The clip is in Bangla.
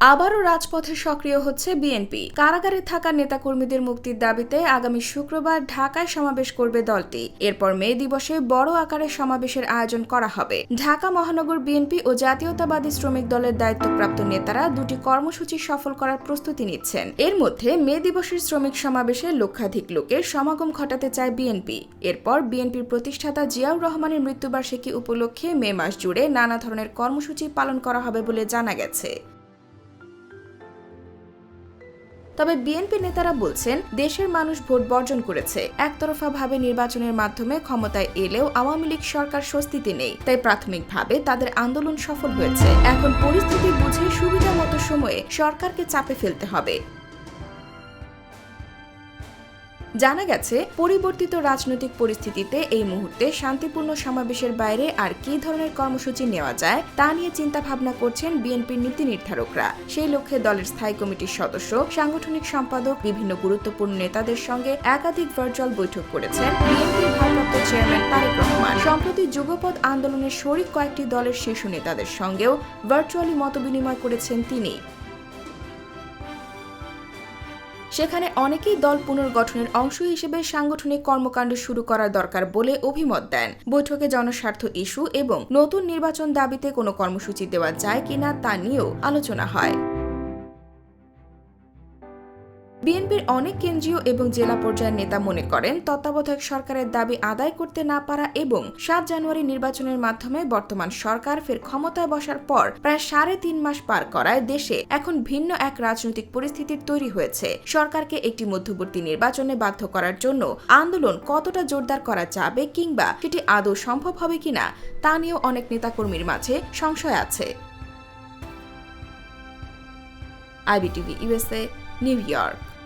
আবারও রাজপথে সক্রিয় হচ্ছে বিএনপি। কারাগারে থাকা নেতাকর্মীদের মুক্তির দাবিতে আগামী শুক্রবার ঢাকায় সমাবেশ করবে দলটি। এরপর মে দিবসে বড় আকারে সমাবেশের আয়োজন করা হবে। ঢাকা মহানগর বিএনপি ও জাতীয়তাবাদী শ্রমিক দলের দায়িত্বপ্রাপ্ত নেতারা দুটি কর্মসূচি সফল করার প্রস্তুতি নিচ্ছেন। এর মধ্যে মে দিবসের শ্রমিক সমাবেশে লক্ষাধিক লোকের সমাগম ঘটাতে চায় বিএনপি। এরপর বিএনপির প্রতিষ্ঠাতা জিয়াউর রহমানের মৃত্যুবার্ষিকী উপলক্ষে মে মাস জুড়ে নানা ধরনের কর্মসূচি পালন করা হবে বলে জানা গেছে। তবে বিএনপি নেতারা বলছেন, দেশের মানুষ ভোট বর্জন করেছে। একতরফাভাবে নির্বাচনের মাধ্যমে ক্ষমতায় এলেও আওয়ামী লীগ সরকার স্বস্তিতে নেই। তাই প্রাথমিকভাবে তাদের আন্দোলন সফল হয়েছে। এখন পরিস্থিতি বুঝে সুবিধা মতো সময়ে সরকারকে চাপে ফেলতে হবে। জানা গেছে, পরিবর্তিত রাজনৈতিক পরিস্থিতিতে এই মুহূর্তে শান্তিপূর্ণ সমাবেশের বাইরে আর কী ধরনের কর্মসূচি নেওয়া যায় তা নিয়ে চিন্তা ভাবনা করছেন বিএনপির নীতি নির্ধারকরা। সেই লক্ষ্যে দলের স্থায়ী কমিটির সদস্য, সাংগঠনিক সম্পাদক, বিভিন্ন গুরুত্বপূর্ণ নেতাদের সঙ্গে একাধিক ভার্চুয়াল বৈঠক করেছেন ভারপ্রাপ্ত চেয়ারম্যান তারেক রহমান। সম্প্রতি যুগপথ আন্দোলনের শরিক কয়েকটি দলের শীর্ষ নেতাদের সঙ্গেও ভার্চুয়ালি মতবিনিময় করেছেন তিনি। সেখানে অনেকেই দল পুনর্গঠনের অংশ হিসেবে সাংগঠনিক কর্মকাণ্ড শুরু করা দরকার বলে অভিমত দেন। বৈঠকে জনস্বার্থ ইস্যু এবং নতুন নির্বাচন দাবিতে কোনো কর্মসূচি দেওয়া যায় কিনা তা নিয়েও আলোচনা হয়। বিএনপির অনেক কেন্দ্রীয় এবং জেলা পর্যায়ের নেতা মনে করেন তত্ত্বাবধায়ক সরকারের দাবি আদায় করতে না পারা এবং সাত জানুয়ারি নির্বাচনের মাধ্যমে বর্তমান সরকার ফের ক্ষমতায় বসার পর প্রায় সাড়ে তিন মাস পার করায় দেশে এখন ভিন্ন এক রাজনৈতিক পরিস্থিতির তৈরি হয়েছে। সরকারকে একটি মধ্যবর্তী নির্বাচনে বাধ্য করার জন্য আন্দোলন কতটা জোরদার করা যাবে কিংবা সেটি আদৌ সম্ভব হবে কিনা তা নিয়েও অনেক নেতাকর্মীর মাঝে সংশয় আছে। આઈબીટીવી યુએસએ ન્યૂયોર્ક